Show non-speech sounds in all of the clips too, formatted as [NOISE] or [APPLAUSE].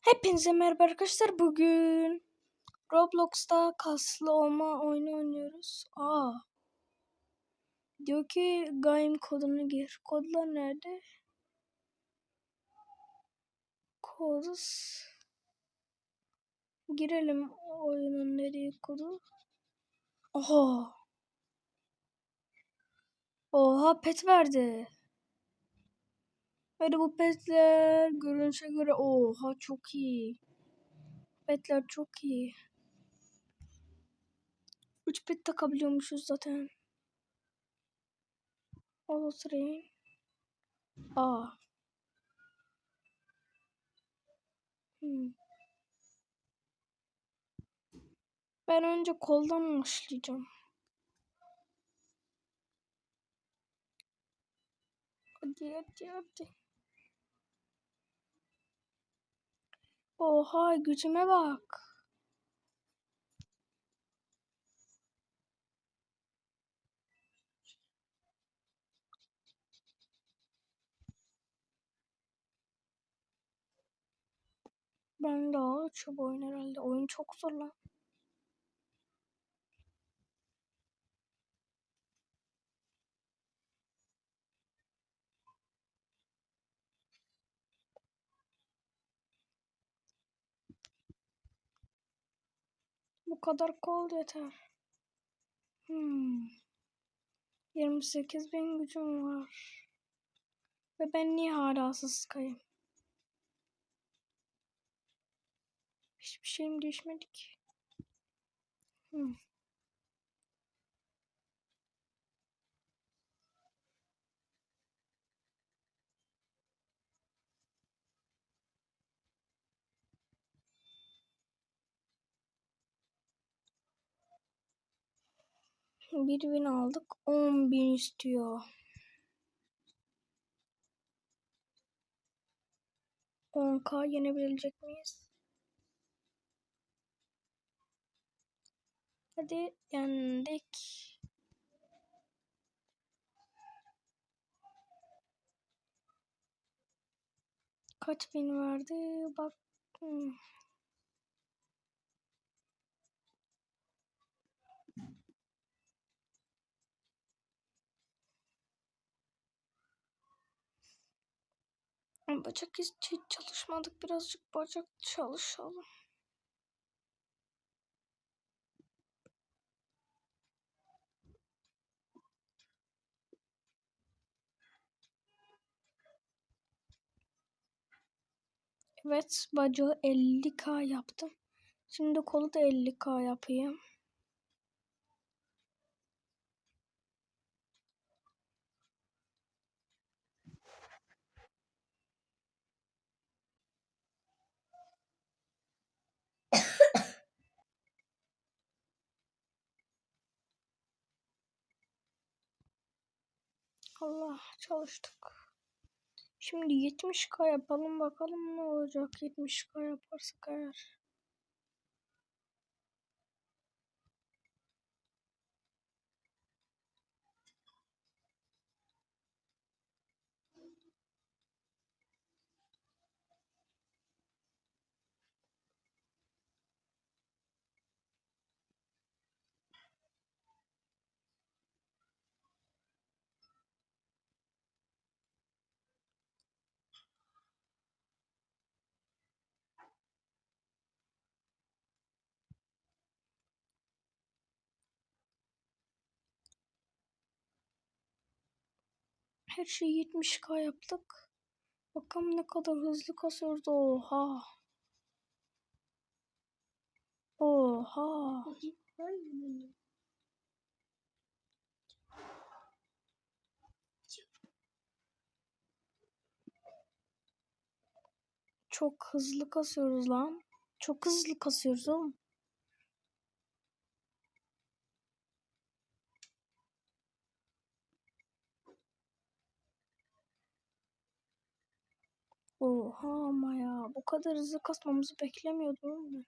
Hepinize merhaba arkadaşlar. Bugün Roblox'ta kaslı olma oyunu oynuyoruz. Aa. Diyor ki Gaim kodunu gir. Kodlar nerede? Kodus. Girelim oyunun nereye kodu. Oha. Oha pet verdi. De bu petler görünüşe göre oha çok iyi. Petler çok iyi. 3 pet takabiliyormuşuz zaten. Train. Aa. Hmm. Ben önce koldan başlayacağım. Hadi hadi hadi. Oha gücüme bak. Ben açıyor bu oyun herhalde. Oyun çok zor lan. Kadar kol yeter. Hmm. 28 bin gücüm var. Ve ben niye hala sıskayım? Hiçbir şeyim değişmedi ki. Hmm. Bir bin aldık. 10 bin istiyor. 10k yenebilecek miyiz? Hadi yendik. Kaç bin verdi? Bak. Hmm. Bacak hiç, çalışmadık. Birazcık bacak çalışalım. Evet bacağı 50k yaptım. Şimdi kolu da 50k yapayım. Allah çalıştık. Şimdi 70k yapalım bakalım ne olacak 70k yaparsak eğer. Her şeyi 70k yaptık. Bakalım ne kadar hızlı kasıyoruz. Oha. Oha. Çok hızlı kasıyoruz lan. Çok hızlı kasıyoruz oğlum. Oha ama ya. Bu kadar hızlı kasmamızı beklemiyordum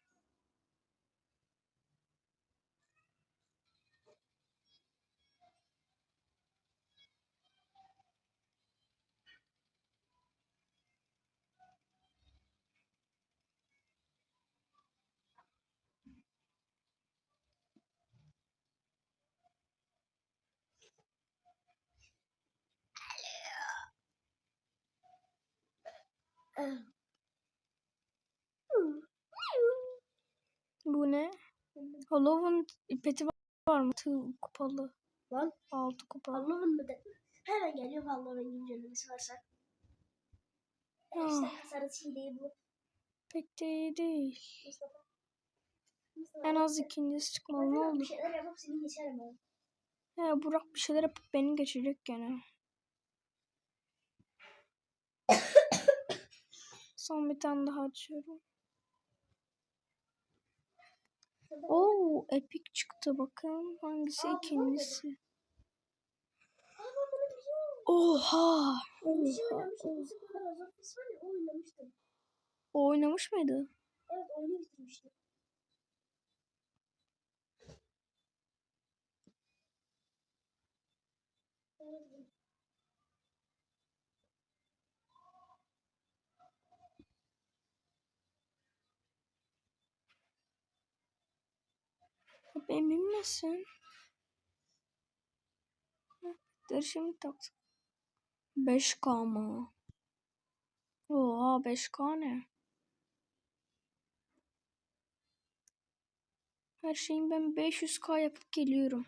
Bu ne? Hollow'un peti var- mı? Tığ kupalı. Lan Altı kupalı. Halloween mı dedin? Hemen geliyor Halloween güncellemesi varsa. Ah. İşte iyi değil bu. Pek de iyi değil. Mustafa. Mustafa. En az ikincisi çıkmalı. Ne oldu? Bir şeyler yapıp seni geçerim ben. He Burak bir şeyler yapıp beni geçecek gene. Son bir tane daha açıyorum. Oo, epic çıktı bakın. Hangisi Aa, ikincisi? Oha! Şey Oha! oynamıştım. oynamıştım. Oynamış mıydı? Evet oyunu Abi emin misin? Dur şimdi tak. 5K mı? Oha 5K ne? Her şeyin ben 500K yapıp geliyorum.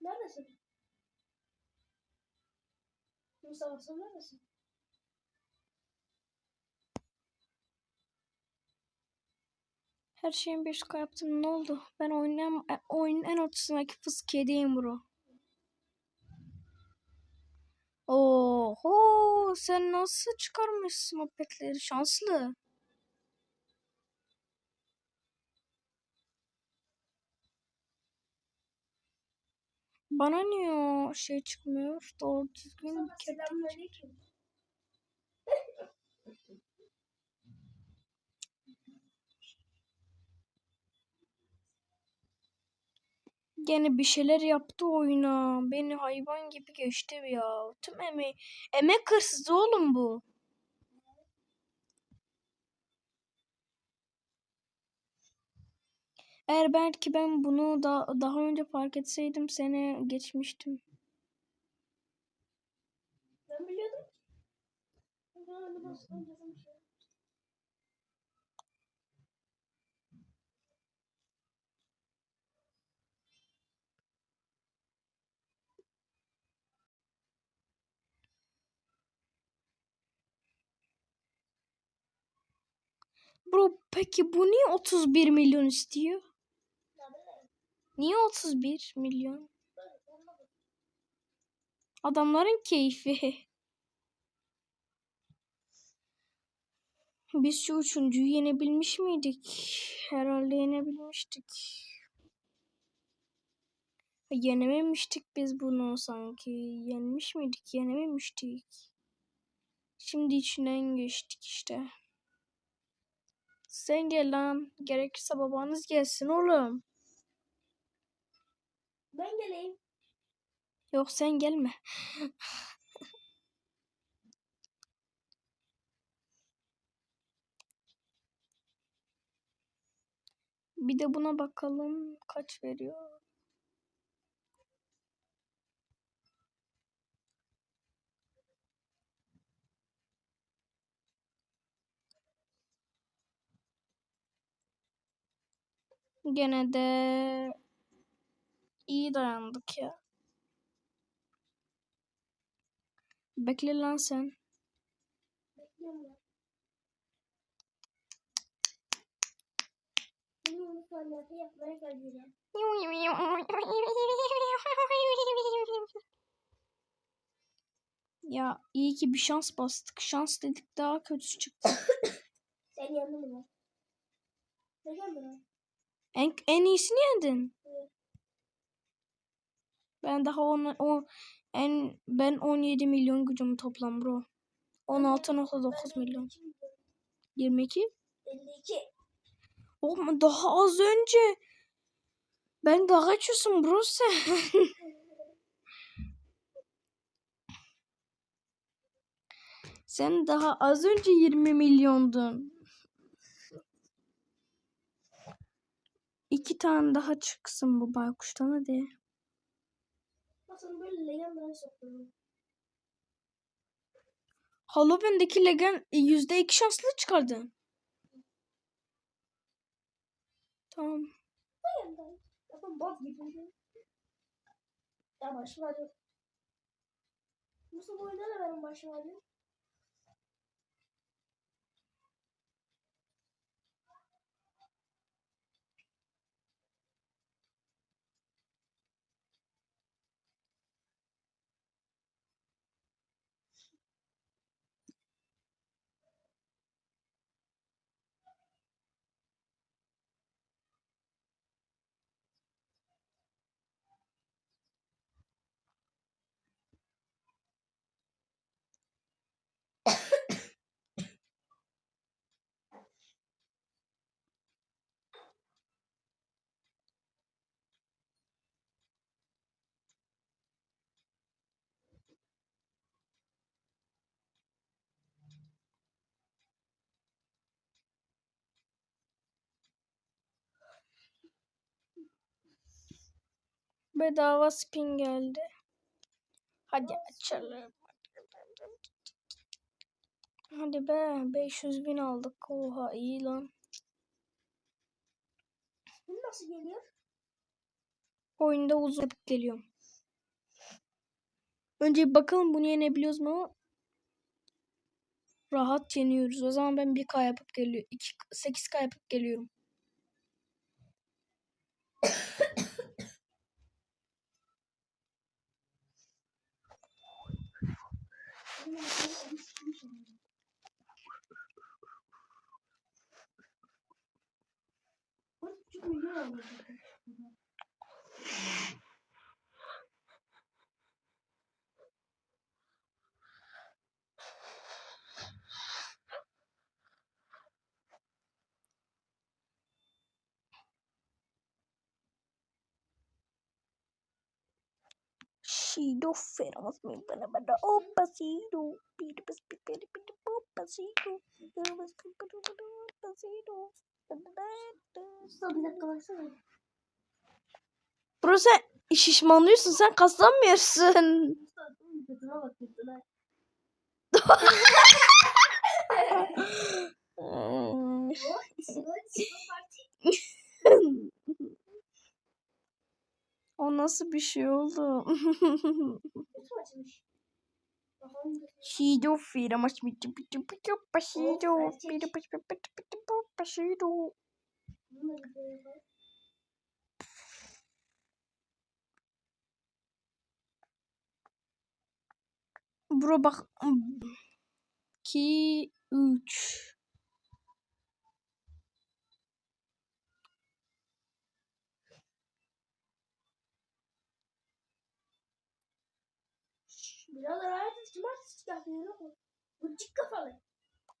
Neredesin? Mustafa sen neredesin? Her şeyin 5K yaptım ne oldu? Ben oyunun, oyunun en ortasındaki fısk yediğim bro. Oho sen nasıl çıkarmışsın o petleri şanslı. Bana niye o şey çıkmıyor? Doğru düzgün bir kere. Gene bir şeyler yaptı oyuna. Beni hayvan gibi geçti ya. Tüm emeği. Emek hırsızı oğlum bu. Eğer belki ben bunu da daha önce fark etseydim seni geçmiştim. Ben biliyordum. Şey. Bro peki bu niye 31 milyon istiyor? Niye 31 milyon? Adamların keyfi. [LAUGHS] Biz şu üçüncüyü yenebilmiş miydik? Herhalde yenebilmiştik. Yenememiştik biz bunu sanki. Yenmiş miydik? Yenememiştik. Şimdi içinden geçtik işte. Sen gel lan. Gerekirse babanız gelsin oğlum. Ben geleyim. Yok sen gelme. Bir de buna bakalım kaç veriyor. Gene de iyi dayandık ya. Bekle lan sen. Ya iyi ki bir şans bastık. Şans dedik daha kötüsü çıktı. Sen yendin mi? Ne geldi lan? En, en iyisini yendin. Ben daha on, o en ben 17 milyon gücüm toplam bro. 16.9 milyon. 22. 52. Oğlum daha az önce. Ben daha geçiyorsun bro sen. [LAUGHS] sen daha az önce 20 milyondun. İki tane daha çıksın bu baykuştan hadi. Nasıl böyle legendary'e soktum. Halloween'deki Legend %2 şanslı çıkardı. Tamam. Yapın bot gibi. Ya başım ağrıyor. Nasıl bu oyunda da benim başım ağrıyor? Bedava spin geldi. Hadi açalım. Hadi be 500 bin aldık. Oha iyi lan. Bu nasıl geliyor? Oyunda uzun geliyorum. Önce bir bakalım bunu yenebiliyoruz mu? Rahat yeniyoruz. O zaman ben 1K yapıp geliyorum. 8K yapıp geliyorum. Küçük milyon almış. Shido feramos mi bana o pasito. Po pasito. Pas pidi pidi pasito. Bir dakika baksana. Bro sen şişmanlıyorsun sen kaslanmıyorsun. [LAUGHS] nasıl bir şey oldu? Götü. Shido feramos mi pidi pidi pasito. Pidi pas pidi pidi po pasito. Bununla götüne bak. Bro bak. 2 3 Birader hayatı cumartesi? Gıcık kafalı.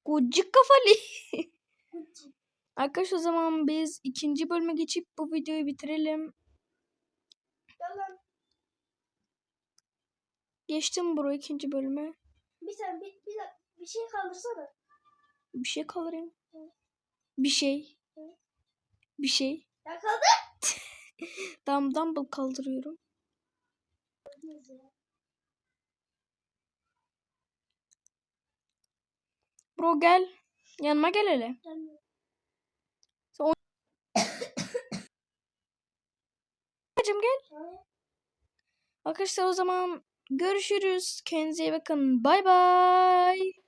Kucuk kafalı. [LAUGHS] Gıcık. Arkadaşlar o zaman biz ikinci bölüme geçip bu videoyu bitirelim. Yalan. Geçtim bro ikinci bölüme. Bir sen bir, bir, bir şey kaldırsana. Bir şey kaldırayım. Bir şey. Bir şey. Ya kaldır. [LAUGHS] Tamam dumbbell kaldırıyorum. Bro gel. Yanıma gel hele. Sen gel. Arkadaşlar o zaman görüşürüz. Kendinize iyi bakın. Bay bay.